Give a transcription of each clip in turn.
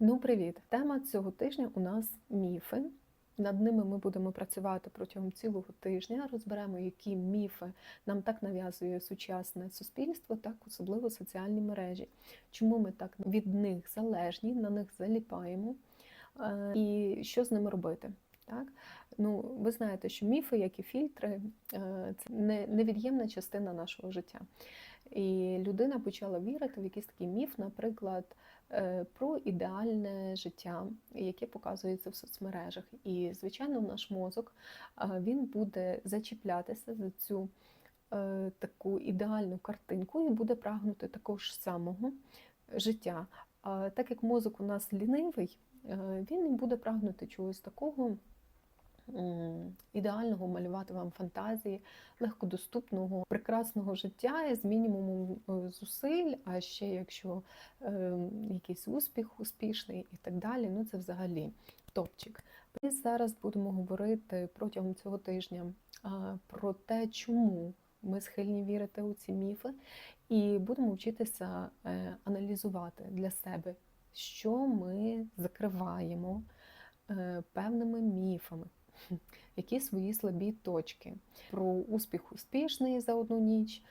Ну, привіт! Тема цього тижня у нас міфи. Над ними ми будемо працювати протягом цілого тижня. Розберемо, які міфи нам так нав'язує сучасне суспільство, так особливо соціальні мережі. Чому ми так від них залежні, на них заліпаємо, е, і що з ними робити. Так? Ну, Ви знаєте, що міфи, як і фільтри, е, це не- невід'ємна частина нашого життя. І людина почала вірити в якийсь такий міф, наприклад, про ідеальне життя, яке показується в соцмережах. І, звичайно, наш мозок він буде зачіплятися за цю е, таку ідеальну картинку і буде прагнути такого ж самого життя. Так як мозок у нас лінивий, е, він буде прагнути чогось такого. Ідеального малювати вам фантазії, легкодоступного, прекрасного життя з мінімумом е, зусиль, а ще якщо е, якийсь успіх успішний і так далі, ну це взагалі топчик. Ми зараз будемо говорити протягом цього тижня про те, чому ми схильні вірити у ці міфи, і будемо вчитися е, аналізувати для себе, що ми закриваємо певними міфами. Які свої слабі точки про успіх успішний за одну ніч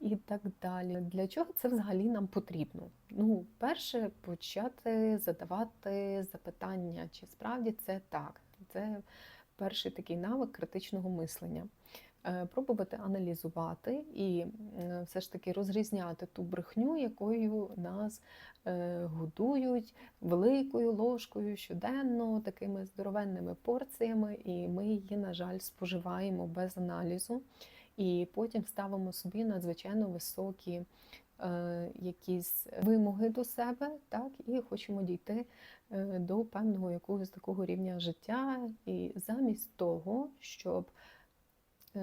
і так далі. Для чого це взагалі нам потрібно? Ну, перше, почати задавати запитання, чи справді це так. Це перший такий навик критичного мислення. Е, Пробувати аналізувати і е, все ж таки розрізняти ту брехню, якою нас е, годують великою ложкою щоденно, такими здоровенними порціями, і ми її, на жаль, споживаємо без аналізу. І потім ставимо собі надзвичайно високі е, якісь вимоги до себе, так, і хочемо дійти до певного якогось такого рівня життя. І замість того, щоб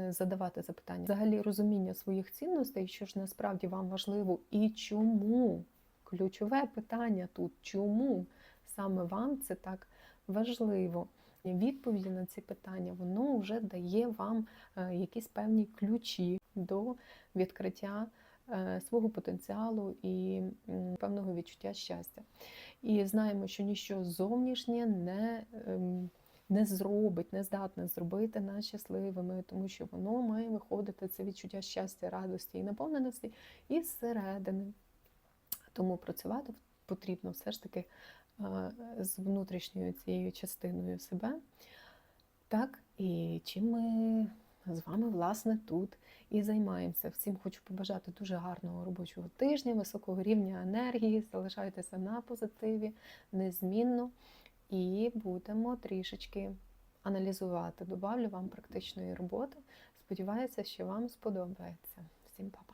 задавати запитання, взагалі розуміння своїх цінностей, що ж насправді вам важливо і чому. Ключове питання тут, чому саме вам це так важливо? Відповіді на ці питання воно вже дає вам е, якісь певні ключі до відкриття е, свого потенціалу і певного відчуття щастя. І знаємо, що ніщо зовнішнє не, ем, не зробить, не здатне зробити нас щасливими, тому що воно має виходити це відчуття щастя, радості і наповненості із середини. Тому працювати потрібно все ж таки з внутрішньою цією частиною себе. Так, і чим ми з вами, власне, тут і займаємося. Всім хочу побажати дуже гарного робочого тижня, високого рівня енергії. Залишайтеся на позитиві, незмінно, і будемо трішечки аналізувати. Добавлю вам практичної роботи. Сподіваюся, що вам сподобається. Всім па-па!